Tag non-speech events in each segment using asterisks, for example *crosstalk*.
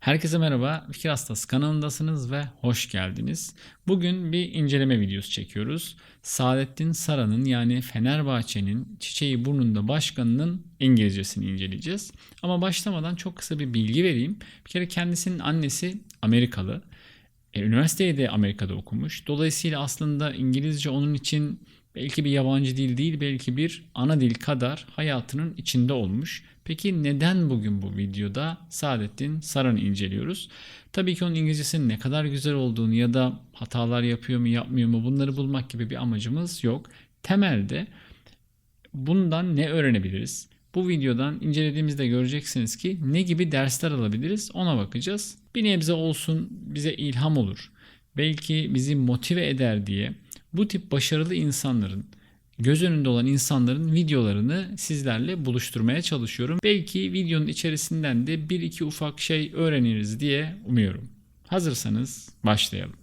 Herkese merhaba, Fikir Hastası kanalındasınız ve hoş geldiniz. Bugün bir inceleme videosu çekiyoruz. Saadettin Saran'ın yani Fenerbahçe'nin Çiçeği Burnunda Başkanı'nın İngilizcesini inceleyeceğiz. Ama başlamadan çok kısa bir bilgi vereyim. Bir kere kendisinin annesi Amerikalı. E, üniversiteyi de Amerika'da okumuş. Dolayısıyla aslında İngilizce onun için belki bir yabancı dil değil, belki bir ana dil kadar hayatının içinde olmuş. Peki neden bugün bu videoda Saadettin Saran'ı inceliyoruz? Tabii ki onun İngilizcesinin ne kadar güzel olduğunu ya da hatalar yapıyor mu yapmıyor mu bunları bulmak gibi bir amacımız yok. Temelde bundan ne öğrenebiliriz? Bu videodan incelediğimizde göreceksiniz ki ne gibi dersler alabiliriz ona bakacağız. Bir nebze olsun bize ilham olur. Belki bizi motive eder diye bu tip başarılı insanların göz önünde olan insanların videolarını sizlerle buluşturmaya çalışıyorum. Belki videonun içerisinden de bir iki ufak şey öğreniriz diye umuyorum. Hazırsanız başlayalım.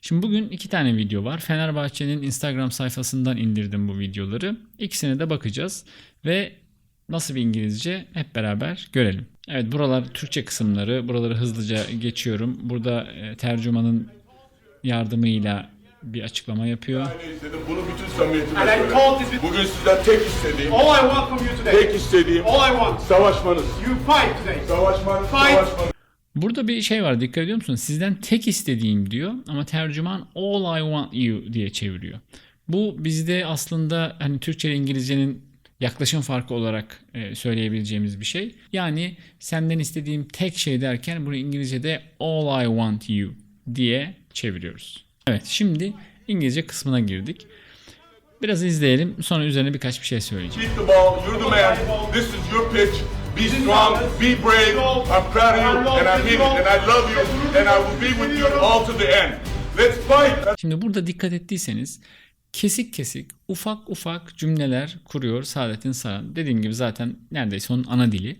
Şimdi bugün iki tane video var. Fenerbahçe'nin Instagram sayfasından indirdim bu videoları. İkisine de bakacağız ve nasıl bir İngilizce hep beraber görelim. Evet buralar Türkçe kısımları. Buraları hızlıca geçiyorum. Burada e, tercümanın yardımıyla bir açıklama yapıyor. istedim. Bunu bütün samimiyetimle And I with Bugün sizden tek istediğim, all I want from you today. tek istediğim All I want. savaşmanız. You fight today. Savaşmanız, Fight. savaşmanız. Burada bir şey var dikkat ediyor musunuz? Sizden tek istediğim diyor ama tercüman all I want you diye çeviriyor. Bu bizde aslında hani Türkçe ile İngilizcenin yaklaşım farkı olarak e, söyleyebileceğimiz bir şey. Yani senden istediğim tek şey derken bunu İngilizce'de all I want you diye çeviriyoruz. Evet şimdi İngilizce kısmına girdik. Biraz izleyelim sonra üzerine birkaç bir şey söyleyeceğim. Keep the ball. You're the man. This is your pitch. Be strong. Be brave. I'm proud of you, and I mean it, and I love you, and I will be with you all to the end. Let's fight. Şimdi burada dikkat ettiyseniz kesik kesik ufak ufak cümleler kuruyor Saadettin Saran. Dediğim gibi zaten neredeyse onun ana dili.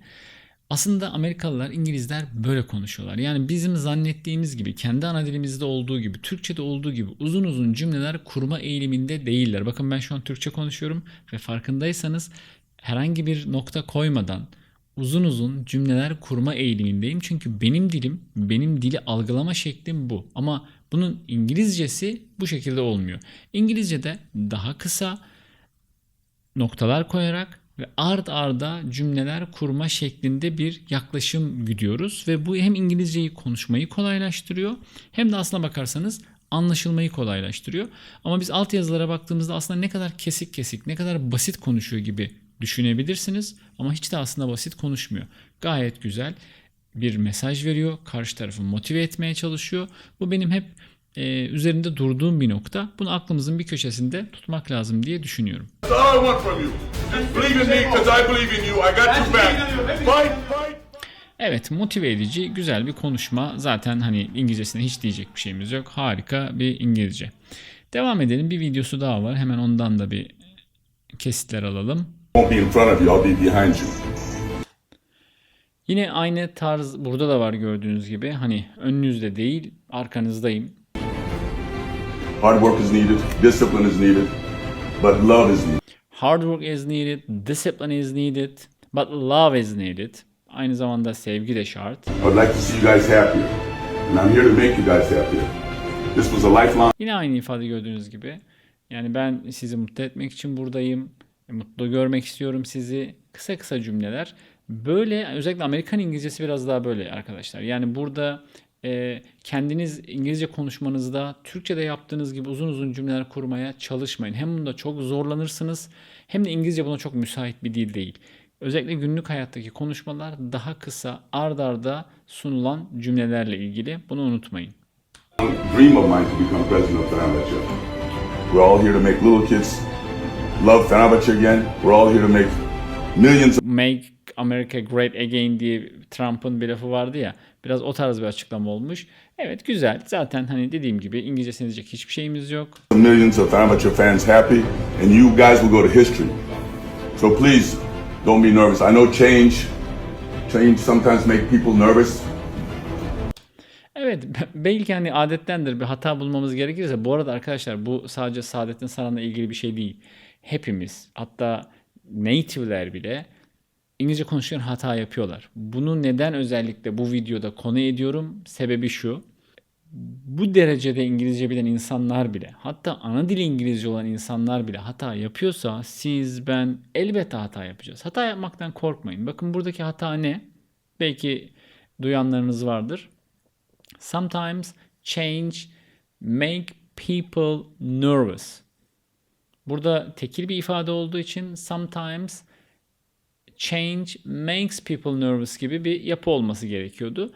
Aslında Amerikalılar, İngilizler böyle konuşuyorlar. Yani bizim zannettiğimiz gibi, kendi ana dilimizde olduğu gibi, Türkçe'de olduğu gibi uzun uzun cümleler kurma eğiliminde değiller. Bakın ben şu an Türkçe konuşuyorum ve farkındaysanız herhangi bir nokta koymadan uzun uzun cümleler kurma eğilimindeyim. Çünkü benim dilim, benim dili algılama şeklim bu. Ama bunun İngilizcesi bu şekilde olmuyor. İngilizce'de daha kısa noktalar koyarak ve ard arda cümleler kurma şeklinde bir yaklaşım gidiyoruz ve bu hem İngilizceyi konuşmayı kolaylaştırıyor hem de aslına bakarsanız anlaşılmayı kolaylaştırıyor. Ama biz altyazılara baktığımızda aslında ne kadar kesik kesik, ne kadar basit konuşuyor gibi düşünebilirsiniz ama hiç de aslında basit konuşmuyor. Gayet güzel bir mesaj veriyor, karşı tarafı motive etmeye çalışıyor. Bu benim hep e, üzerinde durduğum bir nokta. Bunu aklımızın bir köşesinde tutmak lazım diye düşünüyorum. Evet motive edici güzel bir konuşma. Zaten hani İngilizcesine hiç diyecek bir şeyimiz yok. Harika bir İngilizce. Devam edelim. Bir videosu daha var. Hemen ondan da bir kesitler alalım. Won't be in front of you. I'll be behind you. Yine aynı tarz burada da var gördüğünüz gibi. Hani önünüzde değil arkanızdayım. Hard work is needed. Discipline is needed. But love is needed. Hard work is needed, discipline is needed, but love is needed. Aynı zamanda sevgi de şart. I would like to see you guys happier. And I'm here to make you guys happier. This was a lifelong Yine aynı ifade gördüğünüz gibi. Yani ben sizi mutlu etmek için buradayım. E, Mutlu görmek istiyorum sizi. Kısa kısa cümleler. Böyle özellikle Amerikan İngilizcesi biraz daha böyle arkadaşlar. Yani burada e, kendiniz İngilizce konuşmanızda Türkçe'de yaptığınız gibi uzun uzun cümleler kurmaya çalışmayın. Hem bunda çok zorlanırsınız hem de İngilizce buna çok müsait bir dil değil. Özellikle günlük hayattaki konuşmalar daha kısa ard arda sunulan cümlelerle ilgili. Bunu unutmayın. dream of mine to become president of Fenerbahçe. We're all here to make little kids love Fenerbahçe again. We're all here to make millions of Make America Great Again diye Trump'ın bir lafı vardı ya. Biraz o tarz bir açıklama olmuş. Evet güzel. Zaten hani dediğim gibi İngilizcesine diyecek hiçbir şeyimiz yok. millions of Fenerbahçe fans happy, and you guys will go to history. So please, don't be nervous. I know change, change sometimes make people nervous. Evet *laughs* belki hani adettendir bir hata bulmamız gerekirse. Bu arada arkadaşlar bu sadece Saadettin Saran'la ilgili bir şey değil. Hepimiz hatta native'ler bile İngilizce konuşurken hata yapıyorlar. Bunu neden özellikle bu videoda konu ediyorum? Sebebi şu. Bu derecede İngilizce bilen insanlar bile, hatta ana dili İngilizce olan insanlar bile hata yapıyorsa siz, ben elbette hata yapacağız. Hata yapmaktan korkmayın. Bakın buradaki hata ne? Belki duyanlarınız vardır. Sometimes change make people nervous. Burada tekil bir ifade olduğu için sometimes change makes people nervous gibi bir yapı olması gerekiyordu.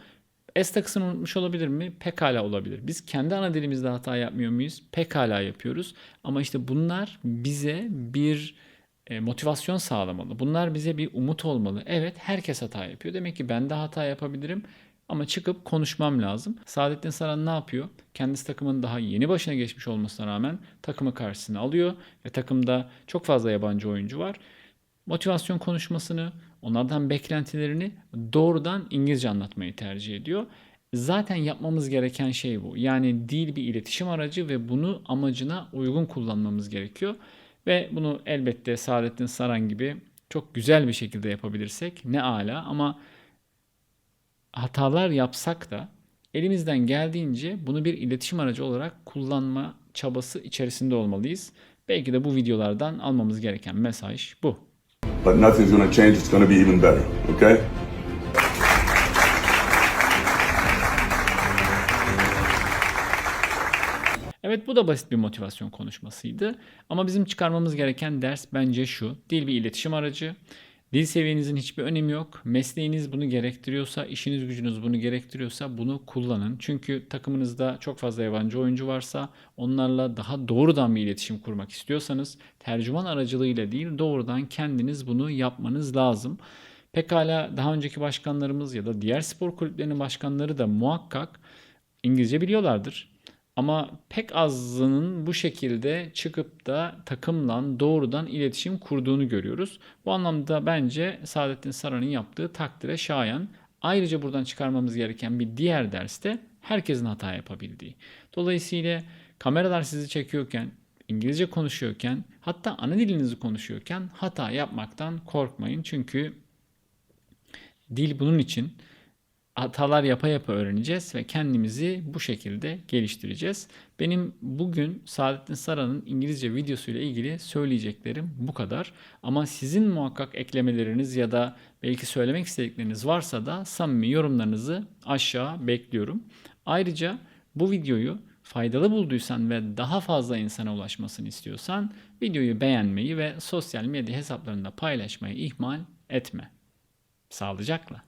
S takısını unutmuş olabilir mi? Pekala olabilir. Biz kendi ana dilimizde hata yapmıyor muyuz? Pekala yapıyoruz. Ama işte bunlar bize bir e, motivasyon sağlamalı. Bunlar bize bir umut olmalı. Evet herkes hata yapıyor. Demek ki ben de hata yapabilirim. Ama çıkıp konuşmam lazım. Saadettin Saran ne yapıyor? Kendisi takımın daha yeni başına geçmiş olmasına rağmen takımı karşısına alıyor. Ve takımda çok fazla yabancı oyuncu var motivasyon konuşmasını, onlardan beklentilerini doğrudan İngilizce anlatmayı tercih ediyor. Zaten yapmamız gereken şey bu. Yani dil bir iletişim aracı ve bunu amacına uygun kullanmamız gerekiyor. Ve bunu elbette Saadettin Saran gibi çok güzel bir şekilde yapabilirsek ne ala ama hatalar yapsak da elimizden geldiğince bunu bir iletişim aracı olarak kullanma çabası içerisinde olmalıyız. Belki de bu videolardan almamız gereken mesaj bu. But nothing's gonna change. It's gonna be even better. Okay? Evet bu da basit bir motivasyon konuşmasıydı. Ama bizim çıkarmamız gereken ders bence şu. Dil bir iletişim aracı. Dil seviyenizin hiçbir önemi yok. Mesleğiniz bunu gerektiriyorsa, işiniz gücünüz bunu gerektiriyorsa bunu kullanın. Çünkü takımınızda çok fazla yabancı oyuncu varsa onlarla daha doğrudan bir iletişim kurmak istiyorsanız tercüman aracılığıyla değil doğrudan kendiniz bunu yapmanız lazım. Pekala daha önceki başkanlarımız ya da diğer spor kulüplerinin başkanları da muhakkak İngilizce biliyorlardır. Ama pek azının bu şekilde çıkıp da takımla doğrudan iletişim kurduğunu görüyoruz. Bu anlamda bence Saadettin Saran'ın yaptığı takdire şayan. Ayrıca buradan çıkarmamız gereken bir diğer ders de herkesin hata yapabildiği. Dolayısıyla kameralar sizi çekiyorken, İngilizce konuşuyorken, hatta ana dilinizi konuşuyorken hata yapmaktan korkmayın. Çünkü dil bunun için hatalar yapa yapa öğreneceğiz ve kendimizi bu şekilde geliştireceğiz. Benim bugün Saadettin Saran'ın İngilizce videosuyla ilgili söyleyeceklerim bu kadar. Ama sizin muhakkak eklemeleriniz ya da belki söylemek istedikleriniz varsa da samimi yorumlarınızı aşağı bekliyorum. Ayrıca bu videoyu faydalı bulduysan ve daha fazla insana ulaşmasını istiyorsan videoyu beğenmeyi ve sosyal medya hesaplarında paylaşmayı ihmal etme. Sağlıcakla.